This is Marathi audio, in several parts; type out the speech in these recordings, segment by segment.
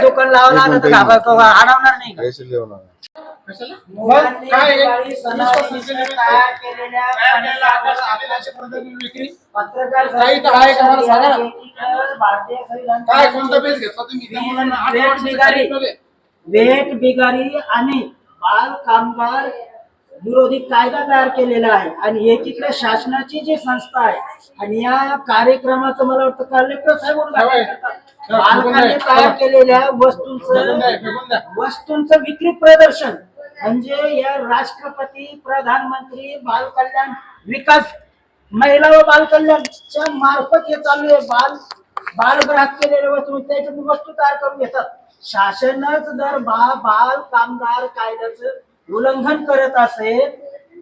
दुकान लावलं आलं तर अडवणार नाही काय ना. कोणता बेस घेतला तुम्ही. वेट बिगारी आणि बाल कामगार विरोधी कायदा तयार केलेला आहे आणि एकीकडे शासनाची जी संस्था आहे आणि या कार्यक्रमाचं मला वाटतं कलेक्टर साहेब होय. बालकांनी तयार केलेल्या वस्तूंचं. वस्तूंचं विक्री प्रदर्शन म्हणजे या राष्ट्रपती प्रधानमंत्री बाल कल्याण विकास महिला व बाल कल्याणच्या मार्फत हे चालू आहे बाल बालग्राहक केलेल्या वस्तू त्याच्यातून वस्तू तयार करून घेतात शासनच जर बा बाल कामगार कायद्याचं उल्लंघन करत असेल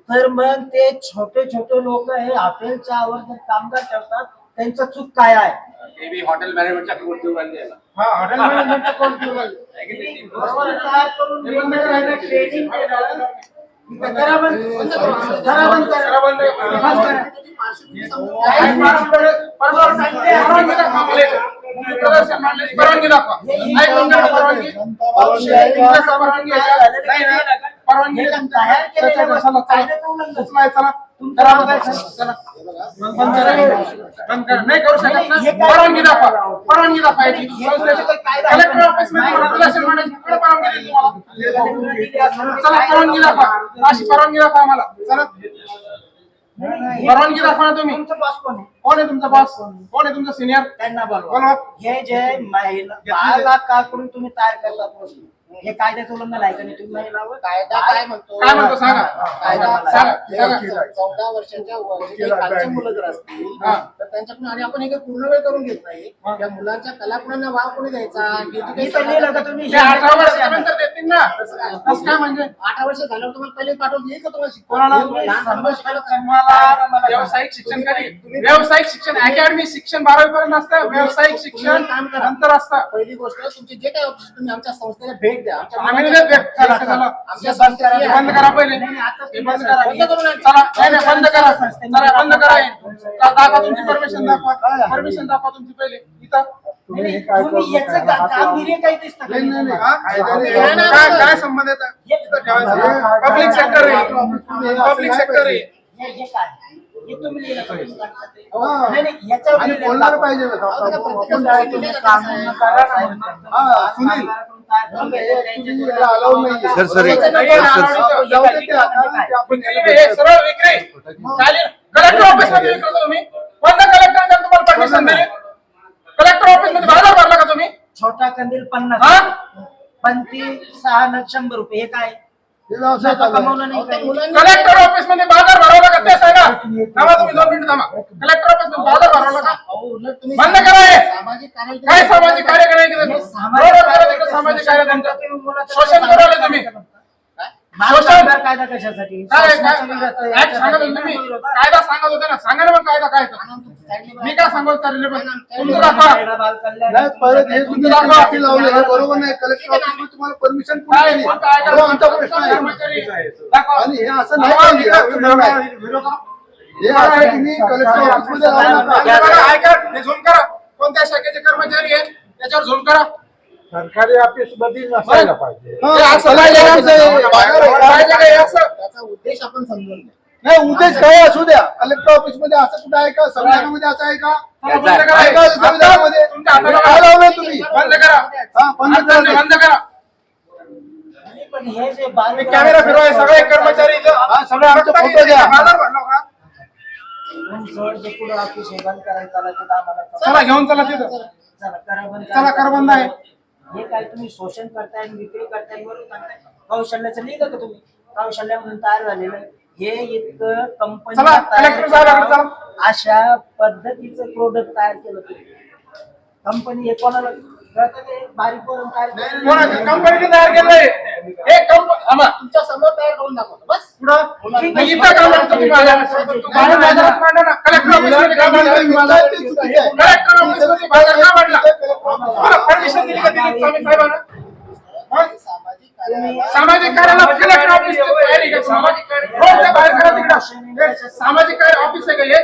तर मग ते छोटे छोटे लोक हे हॉटेलच्या आवर जर कामगार ठेवतात त्यांचं चूक काय आहे ते बी हॉटेल मॅनेजमेंटच्या कोर्ट देऊ राहिले याला. हा हॉटेल मॅनेजमेंटचा कोर्स देऊ राहिले. बरोबर तयार करून बंद करा, ट्रेनिंग देणं. करा बंद. करा बंद करा. करा बंद. बंद करा. काय परवानगी परवानगी दाखवा आम्हाला इथं. प्रदर्शन मांडण्याची परवानगी दाखवा नाही कोणत्या परवानगी इंग्रजचा परवानगी आहे का? नाही ना. परवानगी काम तयार केलेल्या चला, वस्तू चला, चला. कायद्याचं उल्लंघन. उचलाय, चला. करा बंद. चला. बंद करा. बंद करा. नाही करू शकत हे ना काय- परवानगी दाखवा परवानगी दाखवा याची. हे काय कायदा- कलेक्टर ऑफिसमध्ये प्रदर्शन मांडायची कुठे परवानगी दिली तुम्हाला चला परवानगी दाखवा अशी परवानगी दाखवा आम्हाला चला परवानगी दाखवा ना तुम्ही तुमचं बॉस कोण आहे कोण आहे तुमचा बॉस कोण आहे तुमचा सिनियर त्यांना बोलवा बोलवा हे जे महिला बालकाकडून तुम्ही तयार करतात वस्तू हे कायद्याचं उल्लंघन आहे का नाही तुम्ही? कायदा काय म्हणतो? काय म्हणतो? सांगा. कायदा सांगा, सांगा. चौ- चौदा वर्षाच्या वर जे काही खालची मुलं जर असतील हा. तर त्यांच्याकडून आणि आपण हे काही पूर्ण वेळ करून घेत नाही. त्या मुलांच्या कलागुणांना वाव कोणी द्यायचा? मी तर लिहिलं का तुम्ही? ते अठरा वर्षानंतर देतील ना. कसं काय? म्हणजे? अठरा वर्ष झाल्यावर तुम्हाला पहिले पाठवून येईल का तुम्हाला कोणाला शिकवायला? शिकायला व्यावसायिक शिक्षण कधी? व्यावसायिक शिक्षण अकॅडमी शिक्षण बारावी पर्यंत असतं व्यावसायिक शिक्षण काम करा. नंतर असतं. पहिली गोष्ट तुमची जे काही ऑफिस तुम्ही आमच्या संस्थेला भेट द्या आमच्या आम्ही मुलांच्या- नाही देत. चला, चला. आमच्या संस्थेला हे या. बंद करा पहिले हे बंद करा बंद करू नका. चला नाही नाही, बंद करा चला बंद करा हे. चला, दाखवा तुमची परमिशन दाखवा परमिशन दाखवा तुमची पहिले इथं तुम्ही याचं का- कामगिरी काही दिसतं का? नाही, नाही, नाही. हा? नाही, नाही. काय काय संबंध येतात इथं ठेवायचं पब्लिक सेक्टर आहे पब्लिक सेक्टर आहे हे हे काय हे तुम्ही लिहिलं का? नाही नाही याच्यावर आणि लिहिलं बोलणार का? पाहिजे आपण काय तुम्ही कामं करा ना. हा, सुनील. तुम्ही याला allowed नाहीये. सर, सर, एक- नाही, नाही, सर, नाही, नाही, जाऊ दे ते आता. ते आपण विक्री हे सरळ विक्री चालेल कलेक्टर ऑफिसमध्ये विकतो तुम्ही कोणत्या कलेक्टर तुम्हाला परमिशन दिली कलेक्टर ऑफिसमध्ये बाजार भरला का तुम्ही छोटा कंदील हा? पन्नास पंती सहा नग शंभर रुपये हे काय कलेक्टर ऑफिसमध्ये बाजार भरवला का ते सांगा थांबा तुम्ही दोन मिनिटं थांबा. कलेक्टर ऑफिसमध्ये बाजार भरवला का तुम्ही बंद करा हे. काय सामाजिक कार्य करायचं सामाजिक कार्य तुम्ही शोषण करायला कार्य कायदा कशासाठी? काय शासनाच्या काय विरोधात आहे, काय सांगत होते याच्यासाठी. तुम्ही? विरोधात. कायदा सांगत होते ना सांगा ना मग कायदा काय तो. मी काय सांगत चालले पण? तुमचं दाखवा. महिला बाल कल्याण नाही परत हे तुम्ही दाखवा. दाखवा लावले बरोबर नाही. कलेक्टर ऑफिसमध्ये तुम्हाला परमिशन काय कुठे दिली? कोणता आयकर तो आमचा प्रश्न आहे कर्मचारी? दाखवा. आणि हे असं नाही दाखवा, पाहिजे. विरोध- असं बरोबर आहे. हे असं तुम्ही कलेक्टर ऑफिसमध्ये लावू नका. बघा, आयकर झूम करा. कोणत्या शाखेचे कर्मचारी आहे त्याच्यावर झूम करा. सरकारी ऑफिसमध्ये नसायला पाहिजे. हा, हे असं हे का? हे असं. त्याचा उद्देश आपण समजून घ्या. नाही उद्देश काय असू द्या? कलेक्टर ऑफिसमध्ये असं कुठं आहे का? संविधानामध्ये असं आहे का? चला, बंद करा. आहे. का संविधानामध्ये तुमच्या हाताला काय तुम्ही? बंद करा. हा बंद करा. ते. बंद करा. पण हे जे बाल तुम्ही कॅमेरा फिरवाय सगळे कर्मचारी इथं. हा सगळे आमचे फोटो घ्या. बाजार भरला का? जवळ जे पुढं ऑफिस आहे बंद करायचं चला तिथं आम्हाला चला घेऊन चला तिथं. चला करा बंद चला कर बंद आहे हे काय तुम्ही शोषण करताय विक्री करताय बरोबर सांगताय? कौशल्याचं लिहिलं का तुम्ही? कौशल्य म्हणून तयार झालेलं हे इतकं कंपनी. अशा पद्धतीचं प्रोडक्ट तयार केलं तुम्ही. कंपनी हे कोणाला कंपनीने तयार केलंय. हे तुमच्यासमोर तयार करून दाखवतो. बस. पुढं? इथं का म्हणतो तुम्ही माझ्या माझ्या बाजारात मांडा ना. कलेक्टर ऑफिसमध्ये का मांडला बाजार का परमिशन दिली का स्वामी साहेबांना? हा? सामाजिक कार्य सामाजिक कार्याला कलेक्टर ऑफिस तयारी का सामाजिक कार्य रोडच्या बाहेर करा तिकडं. हे सामाजिक कार्य ऑफिस आहे का हे?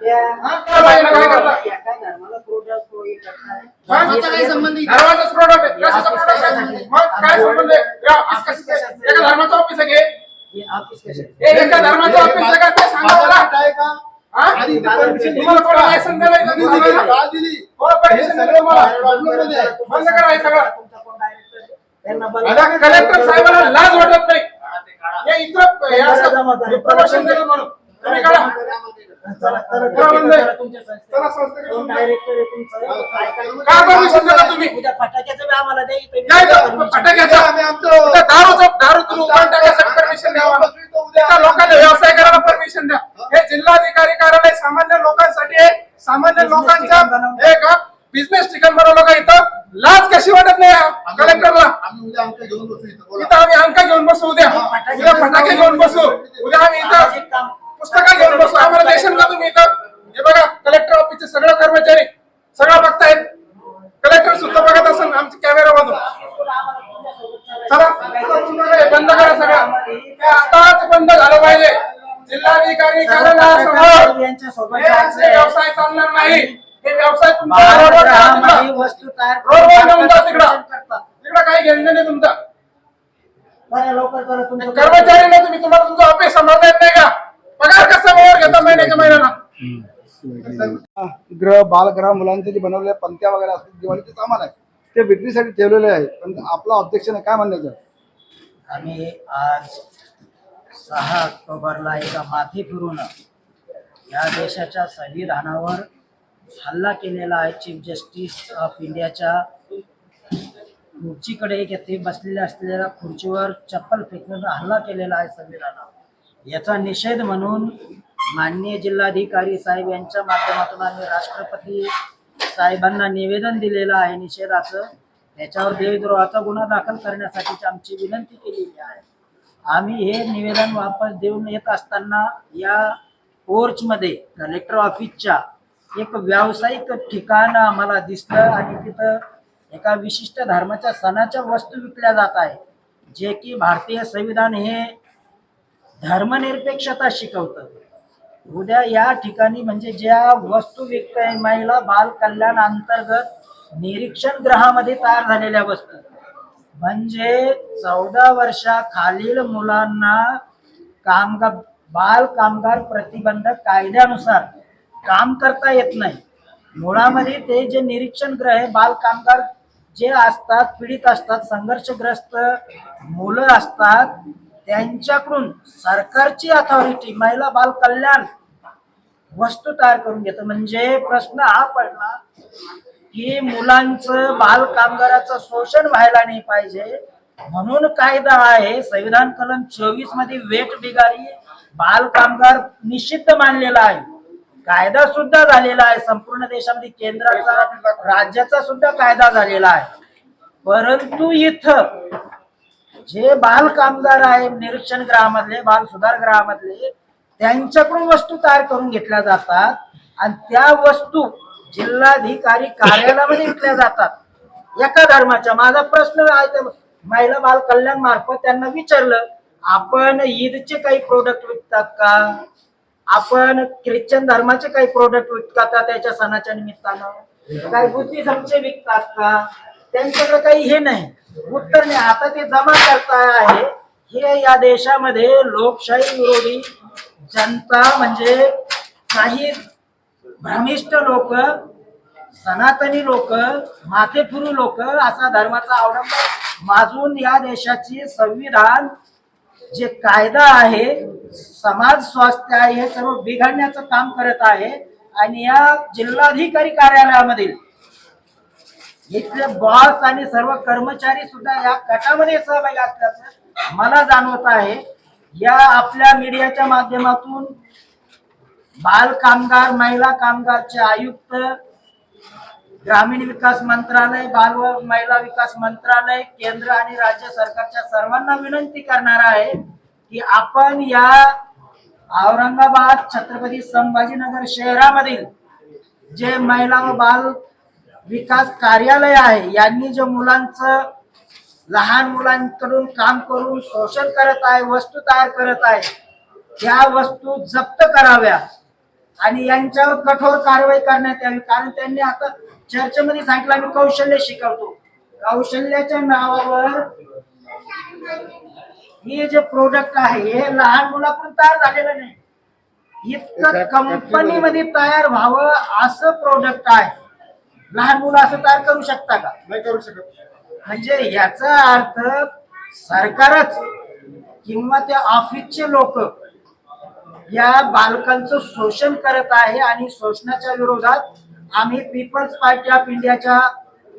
काय बाईला काय करता? एका धर्माला प्रोडक्ट करणार धर्माचा काही संबंध नाही. धर्माचाच product आहे. कशाचा product आहे? मग काय संबंध आहे? हे office कसं आहे? एका धर्माचं ऑफिस आहे हे? ऑफिस कशाचं? हे एका धर्माचं ऑफिस आहे का ते सांगा मला बाजारात आहे का हा? आणि इथे permission तुम्हाला कोणी दिली license दिलंय का? दिली, दिली. तुम्हाला? का दिली कोण permission दिलं तुम्हाला? बाजूमध्ये आहे. बंद करा हे सगळं. आता. कलेक्टर साहेबांना लाज वाटत नाही हे हे असं प्रमोशन दिलं म्हणून तुम्ही परमिशन द्यावा? लोकांना व्यवसाय करायला परमिशन द्या. हे. जिल्हाधिकारी कार्यालय सामान्य लोकांसाठी आहे. सामान्य लोकांच्या हे का? बिझनेस ठिकाण बनवलं का इथं? लाज कशी वाटत नाही कलेक्टरला? इथं. आम्ही अंक घेऊन बसू उद्या. उद्या फटाके घेऊन बसू. उद्या आम्ही इथं पुस्तकं घेऊन बसू. आम्हाला देशाल का तुम्ही इथं? हे बघा कलेक्टर ऑफिसचे सगळे कर्मचारी सगळं बघतायत. कलेक्टर सुद्धा बघत असेल आमच्या चला, तुम्हाला हे बंद करा सगळं. आताच बंद झालं पाहिजे. जिल्हाधिकारी व्यवसाय चालणार नाही हे व्यवसाय तिकडं. काही घेणं नाही तुमचं. कर्मचारी नाही तुम्ही तुम्हाला तुमचं ऑफिस सांभाळता येत नाही का? पगार कसा घेता महिन्याच्या महिन्याला? ग्रह बालगृह मुलांचे जे बनवलेले पंत्या वगैरे असतात दिवाळीचे सामान आहे ते विक्रीसाठी ठेवलेले आहे. पण आपलं ऑब्जेक्शन आहे काय म्हणण्याचं आम्ही आज सहा ऑक्टोबरला एका माथी फिरून या देशाच्या संविधानावर हल्ला केलेला आहे चीफ जस्टिस ऑफ इंडियाच्या खुर्चीकडे एक ते बसलेल्या असलेल्या खुर्चीवर चप्पल फेकून हल्ला केलेला आहे संविधानावर. याचा निषेध म्हणून माननीय जिल्हाधिकारी साहेब यांच्या माध्यमातून आम्ही राष्ट्रपती साहेबांना निवेदन दिलेलं आहे निषेधाचं. त्याच्यावर देवद्रोहाचा गुन्हा दाखल करण्यासाठीची आमची विनंती केलेली आहे. आम्ही हे निवेदन वापस देऊन येत असताना या पोर्चमध्ये कलेक्टर ऑफिसच्या एक व्यावसायिक ठिकाण आम्हाला दिसलं आणि तिथं एका विशिष्ट धर्माच्या सणाच्या वस्तू विकल्या जात आहे जे की भारतीय संविधान हे धर्मनिरपेक्षता शिकवतं उद्या या ठिकाणी म्हणजे ज्या वस्तू विकताय महिला बाल कल्याण अंतर्गत निरीक्षण ग्रहामध्ये तयार झालेल्या वस्तू. म्हणजे चौदा वर्षाखालील मुलांना कामगार बाल कामगार प्रतिबंधक कायद्यानुसार काम करता येत नाही. मुळामध्ये ते जे निरीक्षण ग्रह बाल कामगार जे असतात पीडित असतात संघर्षग्रस्त मुलं असतात त्यांच्याकडून सरकारची अथॉरिटी महिला बाल कल्याण वस्तू तयार करून घेतं. म्हणजे प्रश्न हा पडला की मुलांचं बाल कामगाराचं शोषण व्हायला नाही पाहिजे. म्हणून कायदा आहे संविधान कलम चोवीसमध्ये वेट बिगारी बाल कामगार निषिद्ध मानलेला आहे. कायदा सुद्धा झालेला आहे. संपूर्ण देशामध्ये केंद्राचा राज्याचा सुद्धा कायदा झालेला आहे. परंतु इथं जे बाल कामगार आहे निरीक्षण गृहामधले बाल सुधार गृहामधले त्यांच्याकडून वस्तू तयार करून घेतल्या जातात आणि त्या वस्तू जिल्हाधिकारी कार्यालयामध्ये विकल्या जातात. एका धर्माच्या. माझा प्रश्न आहे महिला बाल कल्याण मार्फत त्यांना विचारलं आपण ईदचे काही प्रोडक्ट विकतात का? आपण ख्रिश्चन धर्माचे काही प्रोडक्ट विकतात का त्याच्या सणाच्या निमित्तानं? काही बुद्धिझमचे विकतात का? त्यांच्याकडे काही हे नाही. उत्तर नाही आता ते जमा करता आहे. हे या देशामध्ये लोकशाही विरोधी जनता म्हणजे काही भ्रमिष्ट लोक सनातनी लोक माथेफिरू लोक असा धर्माचा अवलंब माजून या देशाची संविधान जे कायदा आहे समाज स्वास्थ्य आहे हे सर्व बिघडण्याचं काम करत आहे. आणि या जिल्हाधिकारी कार्यालयामधील इथले बॉस आणि सर्व कर्मचारी सुद्धा या गटामध्ये सहभागी असल्याचं मला जाणवत आहे. या आपल्या मीडियाच्या माध्यमातून बाल कामगार महिला कामगारचे आयुक्त ग्रामीण विकास मंत्रालय बाल व महिला विकास मंत्रालय केंद्र आणि राज्य सरकारच्या सर्वांना विनंती करणार आहे की आपण या औरंगाबाद छत्रपती संभाजीनगर शहरामधील जे महिला व बाल विकास कार्यालय आहे. यांनी जे मुलांचं लहान मुलांकडून काम करून शोषण करत आहे वस्तू तयार करत आहे त्या वस्तू जप्त कराव्या. आणि यांच्यावर कठोर कारवाई करण्यात यावी. कारण त्यांनी आता चर्चेमध्ये सांगितलं आम्ही कौशल्य शिकवतो. कौशल्याच्या नावावर हे जे प्रोडक्ट आहे हे लहान मुलाकडून तयार झालेलं नाही. इतकं कंपनीमध्ये तयार व्हावं असं प्रोडक्ट आहे. लहान मुलं असं तयार करू शकता का? नाही करू शकत. म्हणजे याचा अर्थ सरकारच किंवा त्या ऑफिसचे लोक या बालकांचं शोषण करत आहे आणि शोषणाच्या विरोधात आम्ही पीपल्स पार्टी ऑफ इंडियाच्या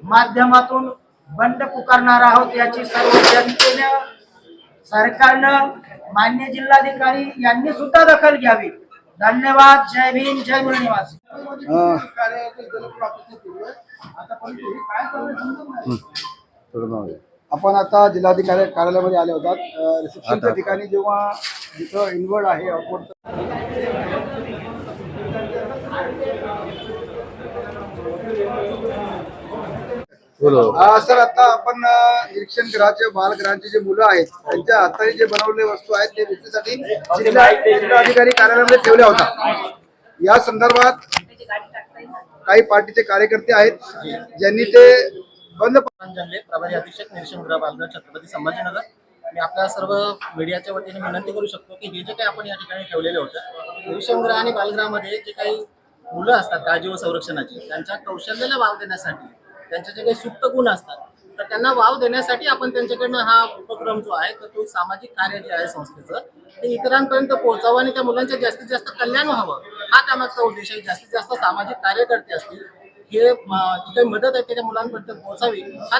माध्यमातून बंड पुकारणार आहोत याची सर्व जनतेनं सरकारनं मान्य जिल्हाधिकारी यांनी सुद्धा दखल घ्यावी. धन्यवाद जय भीम जय निवासी. अं, कार्यालयातील कलेक्टर ऑफिसने सुरू आहे आतापर्यंत काय करणार समजत नाही. आपण आता जिल्हाधिकारी कार्यालयामध्ये आले होतात. रिसेप्शनच्या ठिकाणी जेव्हा जिथं इन्वर्ड आहे अं, सर आता आपण निरीक्षण करायचे बालगृहांची जे मुलं आहेत त्यांच्या हाताने जे बनवलेले वस्तू आहेत ते विक्रीसाठी जिल्हा जिल्हाधिकारी कार्यालयामध्ये ठेवल्या होत्या. या संदर्भात काही पार्टीचे कार्यकर्ते आहेत ज्यांनी ते बंद जनले. प्रभारी अधीक्षक निरीक्षण गृह बालगृह छत्रपती संभाजीनगर. मी आपल्या सर्व मीडियाच्या वतीने विनंती करू शकतो की हे जे काही आपण या ठिकाणी ठेवलेले होतं निरीक्षण गृह आणि बालगृहामध्ये जे काही मुलं असतात काळजी व संरक्षणाची त्यांच्या कौशल्याला वाव देण्यासाठी त्यांचे जे काही सुप्त गुण असतात तर त्यांना वाव देण्यासाठी आपण त्यांच्याकडनं हा उपक्रम जो आहे तर तो सामाजिक कार्य जे आहे संस्थेचं ते इतरांपर्यंत पोहोचावं आणि त्या मुलांच्या जास्तीत जास्त कल्याण व्हावं हा त्यामागचा उद्देश आहे. जास्तीत जास्त सामाजिक कार्यकर्ते असतील हे जिथे जी काही मदत आहे ते मुलांपर्यंत पोहोचावी हा त्या